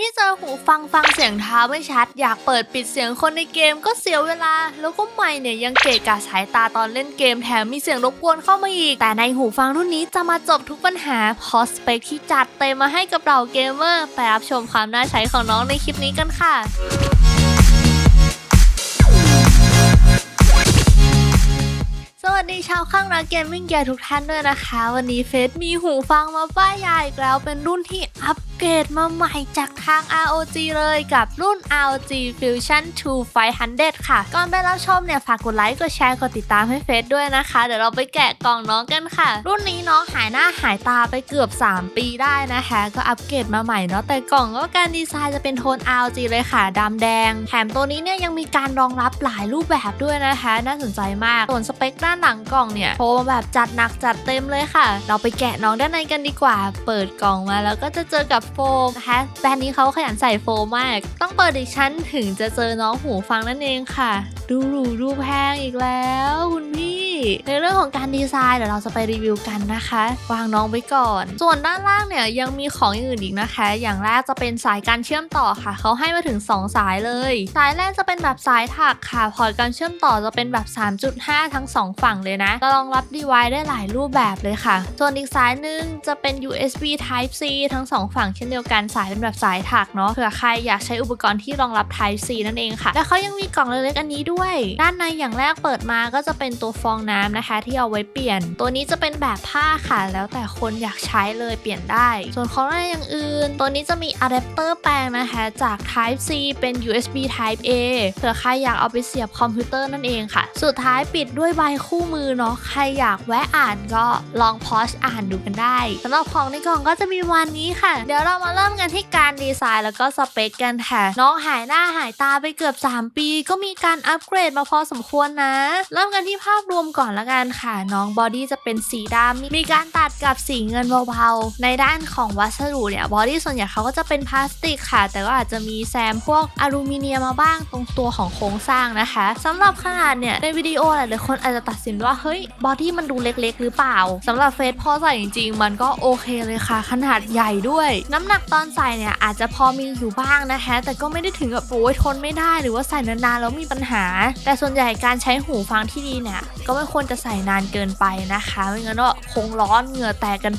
ที่เจอหูฟังฟังเสียงเท้าไม่ชัด อยากเปิดปิดเสียงคนในเกมก็เสียเวลา แล้วก็ไม่เนี่ยยังเกะกะสายตาตอนเล่นเกมแถมมีเสียงรบกวนเข้ามาอีก แต่ในหูฟังรุ่นนี้จะมาจบทุกปัญหาเพราะสเปคที่จัดเต็มมาให้กับเราเกมเมอร์ไปรับชมความน่าใช้ของน้องในคลิปนี้กันค่ะ วัสดีชาวข้างรักเกมมิ่งแกทุกท่านด้วยนะคะ วันนี้เฟซมีหูฟังมาป้ายยาอีกแล้วเป็นรุ่นที่อัปเกรดมาใหม่จากทาง ROG เลยกับรุ่น ROG Fusion 2 500 ค่ะ ก่อนไปรับชมเนี่ยฝากกดไลค์กดแชร์กดติดตามให้เฟซด้วยนะคะ เดี๋ยวเราไปแกะกล่องน้องกันค่ะ รุ่นนี้น้องหายหน้าหายตาไปเกือบ 3 ปีได้นะคะ ก็อัปเกรดมาใหม่เนาะแต่กล่องก็การดีไซน์จะเป็นโทน ROG เลยค่ะดำแดงแถมตัวนี้เนี่ยยังมีการรองรับหลายรูปแบบด้วยนะคะ น่าสนใจมากส่วนสเปคด้านหลังกล่องเนี่ยโชว์มาแบบจัดหนักจัดเต็มเลยค่ะ เราไปแกะน้องด้านในกันดีกว่า เปิดกล่องมาแล้วก็จะเจอกับโฟมนะคะแบรนด์นี้เขาขยันใส่โฟมมาก ต้องเปิดอีกชั้นถึงจะเจอน้องหูฟังนั่นเองค่ะ ดูหรูดูแพงอีกแล้ว คุณพี่ ในเรื่องของการดีไซน์เดี๋ยวเราจะไปรีวิวกันนะคะ วางน้องไว้ก่อน ส่วนด้านล่างเนี่ยยังมีของอื่นอีกนะคะ อย่างแรกจะเป็นสายการเชื่อมต่อค่ะ เขาให้มาถึง 2 สายเลย สายแรกจะเป็นแบบสายถักค่ะพอร์ตการเชื่อมต่อจะเป็นแบบ 3.5 ทั้ง 2 ฝั่งเลยนะรองรับ device ได้หลายรูปแบบเลยค่ะ ส่วนอีกสายหนึ่งจะเป็น USB Type C ทั้ง 2 ฝั่งเช่นเดียวกันสายเป็นแบบสายถักเนาะเผื่อใครอยากใช้อุปกรณ์ที่รองรับ Type C นั่นเองค่ะ และเขายังมีกล่องเล็กๆอันนี้ด้วย ด้านในอย่างแรกเปิดมาก็จะเป็นตัวฟองน้ำนะคะ ที่เอาไว้เปลี่ยน ตัวนี้จะเป็นแบบผ้าค่ะ แล้วแต่คนอยากใช้เลยเปลี่ยนได้ ส่วนของในอย่างอื่น ตัวนี้จะมีอะแดปเตอร์แปลงนะคะจาก Type C เป็น USB Type A เผื่อใครอยากเอาไปเสียบคอมพิวเตอร์นั่นเองค่ะ สุดท้ายปิดด้วยใบคู่มือเนาะใครอยากแวะอ่านก็ลองพอชอ่านดูกันได้สำหรับของในกล่องก็จะมีวันนี้ค่ะ เดี๋ยวเรามาเริ่มกันที่การดีไซน์แล้วก็สเปคกันค่ะ น้องหายหน้าหายตาไปเกือบ 3 ปี ก็มีการอัปเกรดมาพอสมควรนะ เริ่มกันที่ภาพรวมก่อนละกันค่ะ น้องบอดี้จะเป็นสีดำมีการตัดกับสีเงินเบาๆในด้านของวัสดุเนี่ยบอดี้ส่วนใหญ่เขาก็จะเป็นพลาสติกค่ะ แต่ก็อาจจะมีแซมพวกอลูมิเนียมมาบ้างตรงตัวของโครงสร้างนะคะสำหรับขนาดเนี่ยในวิดีโอหลายๆคนอาจจะตัดสินว่าเฮ้ยบอดี้มันดูเล็กๆ หรือเปล่าสำหรับเฟซพอใส่จริงๆ มันก็โอเคเลยค่ะ ขนาดใหญ่ด้วย น้ำหนักตอนใส่เนี่ยอาจจะพอมีอยู่บ้างนะคะ แต่ก็ไม่ได้ถึงกับโอ้ยทนไม่ได้หรือว่าใส่นานๆแล้วมีปัญหา แต่ส่วนใหญ่การใช้หูฟังที่ดีเนี่ยก็ไม่ควรจะใส่นานเกินไปนะคะไม่งั้นก็คงร้อนเหงื่อแตกกัน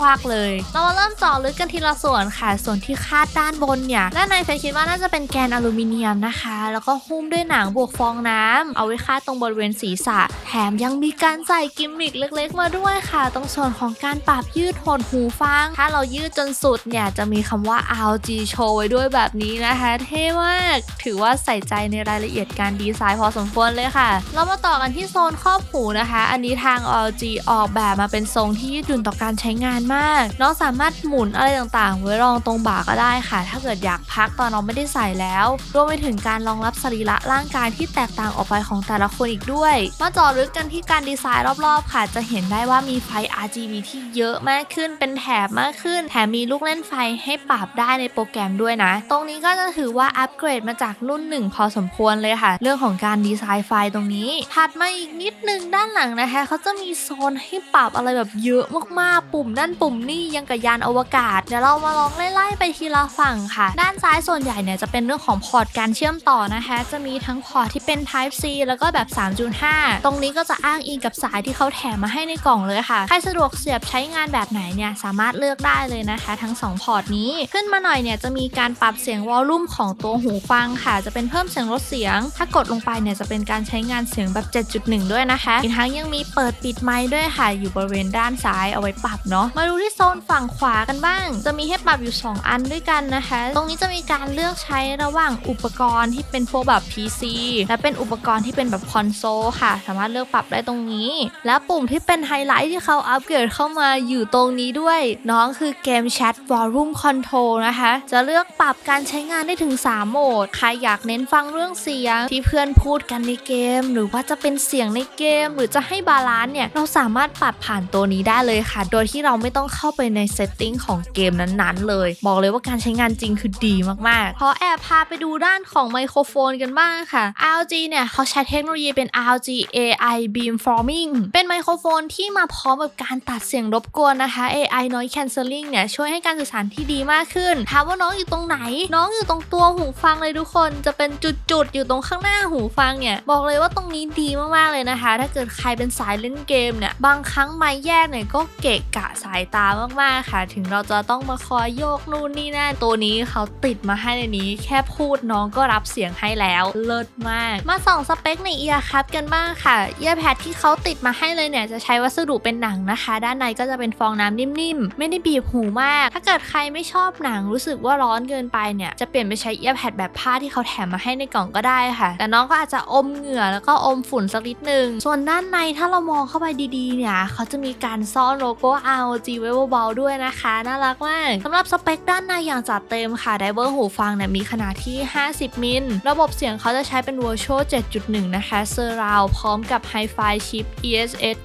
พักๆเลย เรามาเริ่มเจาะลึกกันทีละส่วนค่ะ ส่วนที่คาดด้านบนเนี่ยด้านในเฟซคิดว่าน่าจะเป็นแกนอลูมิเนียมนะคะ แล้วก็หุ้มด้วยหนังบวกฟองน้ำเอาไว้คาดตรงบริเวณศีรษะ แถมยังมีการใส่กิมมิคเล็ก ๆ มาด้วยค่ะ ตรงส่วนของการปรับยืดโทนหูฟัง ถ้าเรายืดจนสุดเนี่ยจะมีคำว่า RG โชว์ไว้ด้วยแบบนี้นะคะ เท่มาก ถือว่าใส่ใจในรายละเอียดการดีไซน์พอสมควรเลยค่ะ เรามาต่อกันที่โซนครอบหูนะคะ อันนี้ทาง RG ออกแบบมาเป็นทรงที่ยืดหยุ่นต่อการใช้งานมากน้องสามารถหมุนอะไรต่างๆ ไว้รองตรงบ่าก็ได้ค่ะ ถ้าเกิดอยากพักตอนน้องไม่ได้ใส่แล้วรวมไปถึงการรองรับสรีระร่างกายที่แตกต่างออกไปของแต่ละคนอีกด้วย มาจาะลึกกันที่การดีไซน์รอบๆ ค่ะ จะเห็นได้ว่ามีไฟ RGB ที่เยอะมากขึ้นเป็นแถบมากขึ้น แถมมีลูกเล่นไฟให้ปรับได้ในโปรแกรมด้วยนะ ตรงนี้ก็จะถือว่าอัปเกรดมาจากรุ่นหนึ่งพอสมควรเลยค่ะ เรื่องของการดีไซน์ไฟตรงนี้ถัดมาอีกนิดนึงึงด้านหลังนะคะเขาจะมีโซนให้ปรับอะไรแบบเยอะมากๆ ปุ่มด้านปุ่มนี่ยังกับยานอวกาศ เดี๋ยวเรามาลองไล่ๆไปทีละฝั่งค่ะ ด้านซ้ายส่วนใหญ่เนี่ยจะเป็นเรื่องของพอร์ตการเชื่อมต่อนะคะจะมีทั้งพอร์ตที่เป็น Type C แล้วก็แบบ 3.5 ตรงนี้ก็จะอ้างอิงกับสายที่เขาแถมมาให้ในกล่องเลยค่ะ ใครสะดวกเสียบใช้งานแบบไหนเนี่ยสามารถเลือกได้เลยนะคะ ทั้ง 2 พอร์ตนี้ ขึ้นมาหน่อยเนี่ยจะมีการปรับเสียงวอลลุ่มของตัวหูฟังค่ะ จะเป็นเพิ่มเสียงลดเสียง ถ้ากดลงไปเนี่ยจะเป็นการใช้งานเสียงแบบ 7.1 ด้วยนะคะอีกทั้งยังมีเปิดปิดไมค์ด้วยค่ะ อยู่บริเวณด้านซ้ายเอาไว้ปรับเนาะมาดูที่โซนฝั่งขวากันบ้าง จะมีให้ปรับอยู่ 2 อันด้วยกันนะคะ ตรงนี้จะมีการเลือกใช้ระหว่างอุปกรณ์ที่เป็นพวกแบบ PC และเป็นอุปกรณ์ที่เป็นแบบคอนโซลค่ะ สามารถเลือกปรับได้ตรงนี้ แล้วปุ่มที่เป็นไฮไลท์ที่เขาอัปเกรดเข้ามาอยู่ตรงนี้ด้วย น้องคือเกมแชท Volume Control นะคะ จะเลือกปรับการใช้งานได้ถึง 3 โหมด ใครอยากเน้นฟังเรื่องเสียงที่เพื่อนพูดกันในเกม หรือว่าจะเป็นเสียงในเกมหรือจะให้บาลานซ์เนี่ยเราสามารถปรับผ่านตัวนี้ได้เลยค่ะ โดยที่เราไม่ต้องเข้าไปในเซตติ้งของเกมนั้นๆ เลย บอกเลยว่าการใช้งานจริงคือดีมากๆ ขอแอบพาไปดูด้านของไมโครโฟนกันบ้างค่ะ RG เนี่ยเขาใช้เทคโนโลยีเป็น RG AI Beamforming เป็นไมโครโฟนที่มาพร้อมกับการตัดเสียงรบกวนนะคะ AI Noise Cancelling เนี่ยช่วยให้การสื่อสารที่ดีมากขึ้น ถามว่าน้องอยู่ตรงไหน น้องอยู่ตรงตัวหูฟังเลยทุกคน จะเป็นจุดๆ อยู่ตรงข้างหน้าหูฟังเนี่ย บอกเลยว่าตรงนี้ดีมากๆเลยนะคะถ้าเกิดใครเป็นสายเล่นเกมเนี่ย บางครั้งไม้แยกเนี่ยก็เกะกะสายตามากๆค่ะ ถึงเราจะต้องมาคอยโยกนู่นนี่นั่นตัวนี้เขาติดมาให้ในนี้ แค่พูดน้องก็รับเสียงให้แล้ว เลิศมาก มาส่องสเปคในเอียร์คักันบ้างค่ะเอียแพดที่เขาติดมาให้เลยเนี่ยจะใช้วัสดุเป็นหนังนะคะ ด้านในก็จะเป็นฟองน้ำนิ่มๆ ไม่ได้บีบหูมาก ถ้าเกิดใครไม่ชอบหนังรู้สึกว่าร้อนเกินไปเนี่ยจะเปลี่ยนไปใช้เอียร์แพดแบบผ้าที่เขาแถมมาให้ในกล่องก็ได้ค่ะ แต่น้องก็อาจจะอมเหงื่อแล้วก็อมฝุ่นสักนิดนึงส่วนด้านในถ้าเรามองเข้าไปดีๆ เนี่ย เขาจะมีการซ่อนโลโก้ ROG ไว้เบาๆด้วยนะคะ น่ารักมากสำหรับสเปคด้านในอย่างจัดเต็มค่ะไดเวอร์หูฟังเนี่ยมีขนาดที่ 50 มิล ระบบเสียงเขาจะใช้เป็น Virtual 7.1 นะคะ Surround พร้อมกับ Hi-Fi ชิป ESS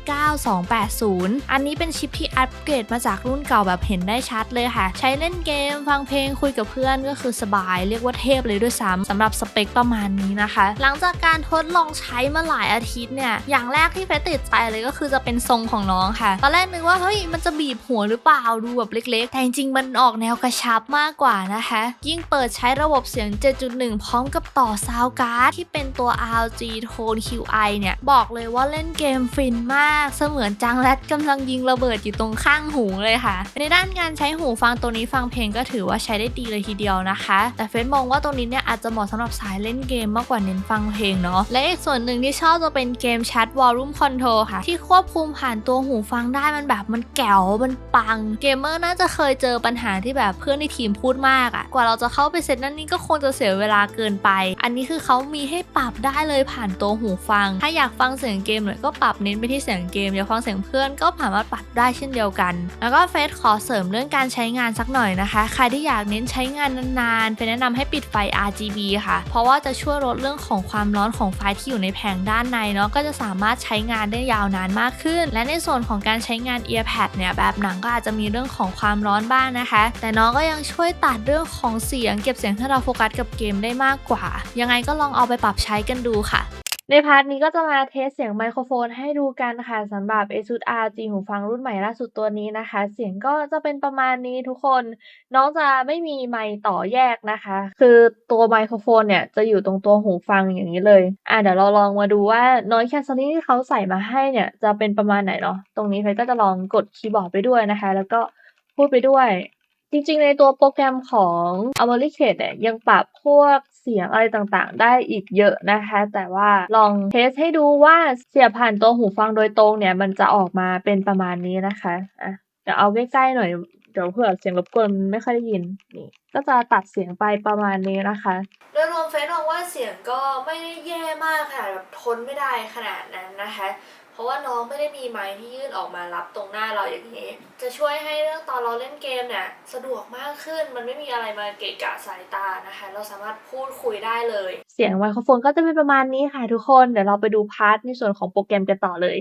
9280 อันนี้เป็นชิปที่อัปเกรดมาจากรุ่นเก่าแบบเห็นได้ชัดเลยค่ะ ใช้เล่นเกม ฟังเพลงคุยกับเพื่อนก็คือสบาย เรียกว่าเทพเลยด้วยซ้ำสำหรับสเปคประมาณนี้นะคะ หลังจากการทดลองใช้มาหลายอาทิตย์เนี่ยอย่างแรกที่เฟซติดใจเลยก็คือจะเป็นทรงของน้องค่ะ ตอนแรกนึกว่าเฮ้ยมันจะบีบหัวหรือเปล่าดูแบบเล็ก ๆ แต่จริงๆมันออกแนวกระชับมากกว่านะคะ ยิ่งเปิดใช้ระบบเสียง 7.1 พร้อมกับต่อซาวการ์ดที่เป็นตัว RG Tone QI เนี่ย บอกเลยว่าเล่นเกมฟินมาก เสมือนจังแรดกำลังยิงระเบิดอยู่ตรงข้างหูเลยค่ะ ในด้านการใช้หูฟังตัวนี้ฟังเพลงก็ถือว่าใช้ได้ดีเลยทีเดียวนะคะ แต่เฟซมองว่าตัวนี้เนี่ยอาจจะเหมาะสำหรับสายเล่นเกมมากกว่าเน้นฟังเพลงเนาะและอีกส่วนหนึ่งที่ชอบจะเป็นเกมแช Chat Volume Control ค่ะ ที่ควบคุมผ่านตัวหูฟังได้มันแบบมันแก๋วมันปัง เกมเมอร์น่าจะเคยเจอปัญหาที่แบบเพื่อนในทีมพูดมากอะกว่าเราจะเข้าไปเซตนั่นนี่ก็คงจะเสียเวลาเกินไป อันนี้คือเขามีให้ปรับได้เลยผ่านตัวหูฟัง ถ้าอยากฟังเสียงเกมหน่อยก็ปรับเน้นไปที่เสียงเกมอยากฟังเสียงเพื่อนก็สามารถปรับได้เช่นเดียวกัน แล้วก็เฟซขอเสริมเรื่องการใช้งานสักหน่อยนะคะ ใครที่อยากเน้นใช้งานนานๆเฟซแนะนำให้ปิดไฟ RGB ค่ะ เพราะว่าจะช่วยลดเรื่องของความร้อนของไฟที่อยู่ในแผงด้านในเนาะก็จะสามารถใช้งานได้ยาวนานมากขึ้น และในส่วนของการใช้งาน earpad เนี่ยแบบหนังก็อาจจะมีเรื่องของความร้อนบ้างนะคะ แต่น้องก็ยังช่วยตัดเรื่องของเสียง เก็บเสียงให้เราโฟกัสกับเกมได้มากกว่า ยังไงก็ลองเอาไปปรับใช้กันดูค่ะ ในพาร์ทนี้ก็จะมาเทสเสียงไมโครโฟนให้ดูกันค่ะสำหรับ ASUS RG หูฟังรุ่นใหม่ล่าสุดตัวนี้นะคะ เสียงก็จะเป็นประมาณนี้ทุกคน น้องจะไม่มีไมค์ต่อแยกนะคะ คือตัวไมโครโฟนเนี่ยจะอยู่ตรงตัวหูฟังอย่างนี้เลยอะเดี๋ยวเราลองมาดูว่า noise cancelling ที่เขาใส่มาให้เนี่ยจะเป็นประมาณไหนเนาะตรงนี้เฟยก็จะลองกดคีย์บอร์ดไปด้วยนะคะ แล้วก็พูดไปด้วย จริงๆ ในตัวโปรแกรมของ a m o r i c a t e เนี่ยยังปรับพวกเสียงอะไรต่างๆ ได้อีกเยอะนะคะ แต่ว่าลองเทสให้ดูว่าเสียบผ่านตัวหูฟังโดยตรงเนี่ย มันจะออกมาเป็นประมาณนี้นะคะอะเดี๋ยวเอาใกล้ๆหน่อยเดี๋ยวเผื่อเสียงรบกวนไม่ค่อยได้ยินนี่ก็จะตัดเสียงไปประมาณนี้นะคะโดยรวมเฟซมองว่าเสียงก็ไม่ได้แย่มากค่ะแบบทนไม่ได้ขนาดนั้นนะคะ เพราะว่าน้องไม่ได้มีไม้ที่ยื่นออกมารับตรงหน้าเราอย่างนี้ จะช่วยให้เรื่องตอนเราเล่นเกมเนี่ยสะดวกมากขึ้น มันไม่มีอะไรมาเกะกะสายตานะคะ เราสามารถพูดคุยได้เลย เสียงไมโครโฟนก็จะเป็นประมาณนี้ค่ะทุกคน เดี๋ยวเราไปดูพาร์ทในส่วนของโปรแกรมกันต่อเลย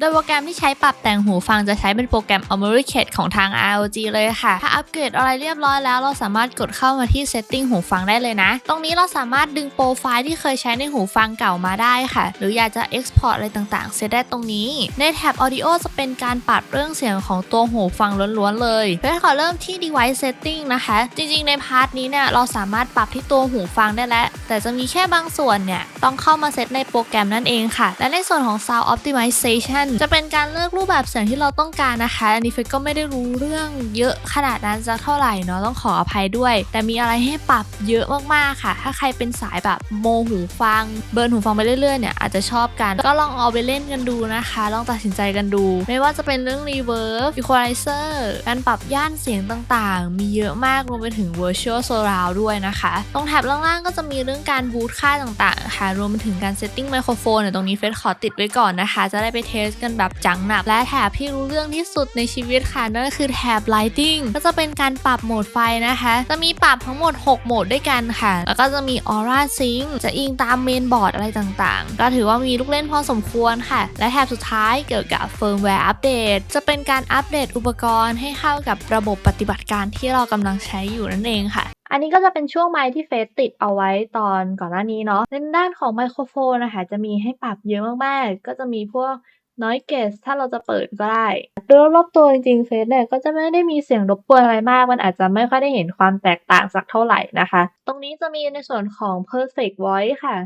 โดยโปรแกรมที่ใช้ปรับแต่งหูฟังจะใช้เป็นโปรแกรม a m o r i c a t e ของทาง ROG เลยค่ะ ถ้าอัปเกรดอะไรเรียบร้อยแล้ว เราสามารถกดเข้ามาที่ Setting หูฟังได้เลยนะ ตรงนี้เราสามารถดึงโปรไฟล์ที่เคยใช้ในหูฟังเก่ามาได้ค่ะ หรืออยากจะ Export อะไรต่างๆ เซตได้ตรงนี้ ในแท็บ Audio จะเป็นการปรับเรื่องเสียงของตัวหูฟังล้วนๆเลยเพื่อขอเริ่มที่ Device Setting นะคะ จริงๆ ในพาร์ทนี้เนี่ยเราสามารถปรับที่ตัวหูฟังได้แล้ว แต่จะมีแค่บางส่วนเนี่ยต้องเข้ามาเซตในโปรแกรมนั่นเองค่ะ และในส่วนของ Sound Optimization จะเป็นการเลือกรูปแบบเสียงที่เราต้องการนะคะ อันนี้เฟก็ไม่ได้รู้เรื่องเยอะขนาดนั้นสักเท่าไหร่เนาะต้องขออภัยด้วย แต่มีอะไรให้ปรับเยอะมากๆค่ะ ถ้าใครเป็นสายแบบโมหูฟัง เบิร์นหูฟังไปเรื่อยๆเนี่ยอาจจะชอบกัน ก็ลองเอาไปเล่นกันดูนะคะ ลองตัดสินใจกันดู ไม่ว่าจะเป็นเรื่อง reverb equalizer การปรับย่านเสียงต่างๆ มีเยอะมากรวมไปถึง virtual surround ด้วยนะคะ ตรงแถบล่างๆก็จะมีเรื่องการบูตค่าต่างๆค่ะรวมไปถึงการ setting ไมโครโฟนเนี่ยตรงนี้เฟซขอติดไว้ก่อนนะคะ จะได้ไปเทสกันแบบจังหนัก และแถบที่รู้เรื่องที่สุดในชีวิตค่ะนั่นก็คือแถบ lighting ก็จะเป็นการปรับโหมดไฟนะคะ จะมีปรับทั้งหมด 6 โหมดด้วยกันค่ะ แล้วก็จะมี aura sync จะอิงตามเมนบอร์ดอะไรต่างๆ ก็ถือว่ามีลูกเล่นพอสมควรค่ะ และแถบสุดท้ายเกี่ยวกับ firmware update จะเป็นการอัปเดตอุปกรณ์ให้เข้ากับระบบปฏิบัติการที่เรากำลังใช้อยู่นั่นเองค่ะอันนี้ก็จะเป็นช่วงไมค์ที่เฟซติดเอาไว้ตอนก่อนหน้านี้เนาะในด้านของไมโครโฟนนะคะจะมีให้ปรับเยอะมากๆ ก็จะมีพวก noise gate ถ้าเราจะเปิดก็ได้โดยรอบๆตัวจริงๆเฟซเนี่ยก็จะไม่ได้มีเสียงรบกวนอะไรมาก มันอาจจะไม่ค่อยได้เห็นความแตกต่างสักเท่าไหร่นะคะ ตรงนี้จะมีในส่วนของ perfect voice ค่ะ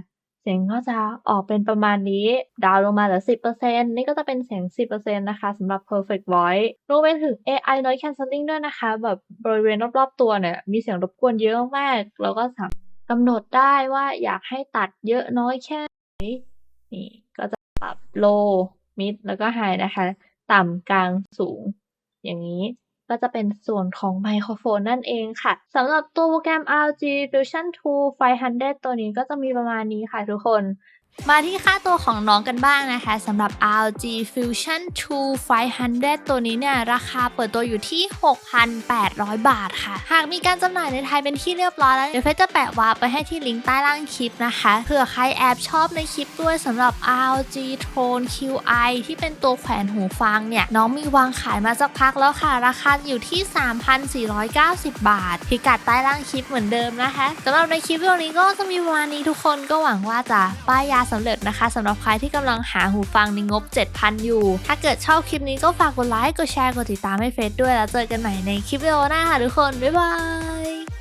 เสียงก็จะออกเป็นประมาณนี้ ดาวน์ลงมาเหลือ 10%นี่ก็จะเป็นเสียง 10%นะคะสำหรับ perfect voice รวมไปถึง AI noise cancelling ด้วยนะคะ แบบบริเวณรอบๆตัวเนี่ยมีเสียงรบกวนเยอะมากๆเราก็สามารถกำหนดได้ว่าอยากให้ตัดเยอะน้อยแค่ไหนนี่ก็จะปรับ low มิดแล้วก็ไฮนะคะ ต่ำกลางสูง อย่างนี้ก็จะเป็นส่วนของไมโครโฟนนั่นเองค่ะสำหรับตัวโปรแกรม RG Fusion 2 500 ตัวนี้ก็จะมีประมาณนี้ค่ะทุกคน มาที่ค่าตัวของน้องกันบ้างนะคะสำหรับ RG Fusion 2 500 ตัวนี้เนี่ยราคาเปิดตัวอยู่ที่ 6,800 บาทค่ะ หากมีการจำหน่ายในไทยเป็นที่เรียบร้อยแล้ว เดี๋ยวเฟซจะแปะวาร์ไปให้ที่ลิงก์ใต้ล่างคลิปนะคะเผื่อใครแอบชอบในคลิปด้วยสำหรับ RG Tone QI ที่เป็นตัวแขวนหูฟังเนี่ย น้องมีวางขายมาสักพักแล้วค่ะ ราคาอยู่ที่ 3,490 บาท พิกัดใต้ล่างคลิปเหมือนเดิมนะคะสำหรับในคลิปวิดีโอนี้ก็จะมีประมาณนี้ทุกคนก็หวังว่าจะป้ายยาสำเร็จนะคะสำหรับใครที่กำลังหาหูฟังในงบ 7,000 อยู่ ถ้าเกิดชอบคลิปนี้ก็ฝากกดไลค์ กดแชร์ กดติดตามให้เฟซด้วยแล้วเจอกันใหม่ในคลิปวิดีโอหน้าค่ะทุกคน บ๊ายบาย